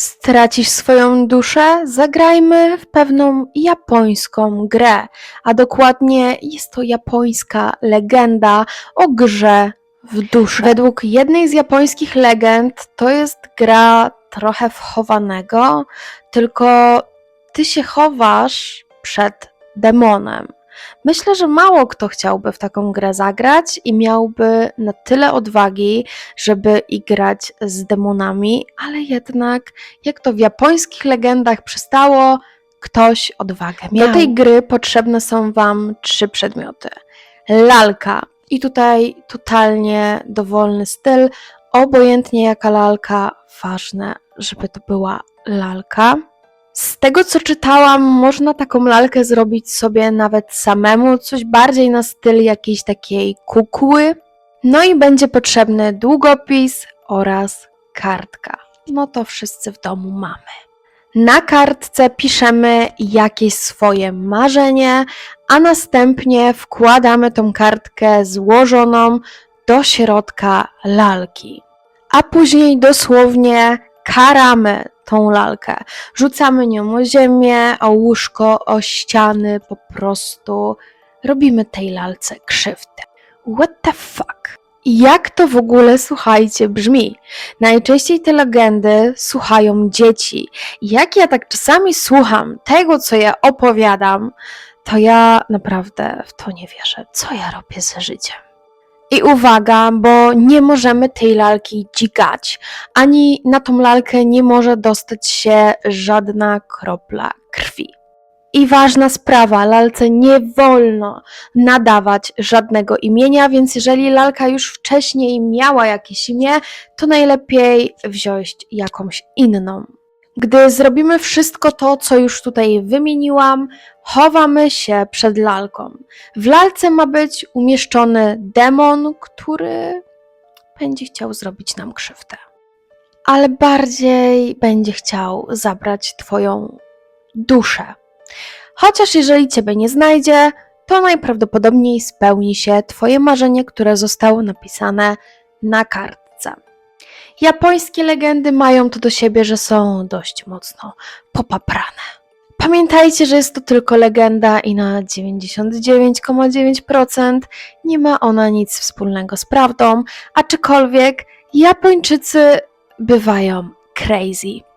stracisz swoją duszę, zagrajmy w pewną japońską grę, a dokładnie jest to japońska legenda o grze w duszę. Według jednej z japońskich legend to jest gra trochę wchowanego, tylko ty się chowasz przed demonem. Myślę, że mało kto chciałby w taką grę zagrać i miałby na tyle odwagi, żeby i grać z demonami, ale jednak, jak to w japońskich legendach przystało, ktoś odwagę miał. Do tej gry potrzebne są Wam trzy przedmioty. Lalka. I tutaj totalnie dowolny styl, obojętnie jaka lalka, ważne, żeby to była lalka. Tego co czytałam, można taką lalkę zrobić sobie nawet samemu, coś bardziej na styl jakiejś takiej kukły. No i będzie potrzebny długopis oraz kartka. No to wszyscy w domu mamy. Na kartce piszemy jakieś swoje marzenie, a następnie wkładamy tą kartkę złożoną do środka lalki. A później dosłownie karamy tą lalkę. Rzucamy nią o ziemię, o łóżko, o ściany, po prostu robimy tej lalce krzywdę. What the fuck? Jak to w ogóle, słuchajcie, brzmi? Najczęściej te legendy słuchają dzieci. Jak ja tak czasami słucham tego, co ja opowiadam, to ja naprawdę w to nie wierzę. Co ja robię ze życiem? I uwaga, bo nie możemy tej lalki dzigać, ani na tą lalkę nie może dostać się żadna kropla krwi. I ważna sprawa, lalce nie wolno nadawać żadnego imienia, więc jeżeli lalka już wcześniej miała jakieś imię, to najlepiej wziąć jakąś inną. Gdy zrobimy wszystko to, co już tutaj wymieniłam, chowamy się przed lalką. W lalce ma być umieszczony demon, który będzie chciał zrobić nam krzywdę. Ale bardziej będzie chciał zabrać Twoją duszę. Chociaż jeżeli Ciebie nie znajdzie, to najprawdopodobniej spełni się Twoje marzenie, które zostało napisane na kartce. Japońskie legendy mają to do siebie, że są dość mocno popaprane. Pamiętajcie, że jest to tylko legenda i na 99,9% nie ma ona nic wspólnego z prawdą, aczkolwiek Japończycy bywają crazy.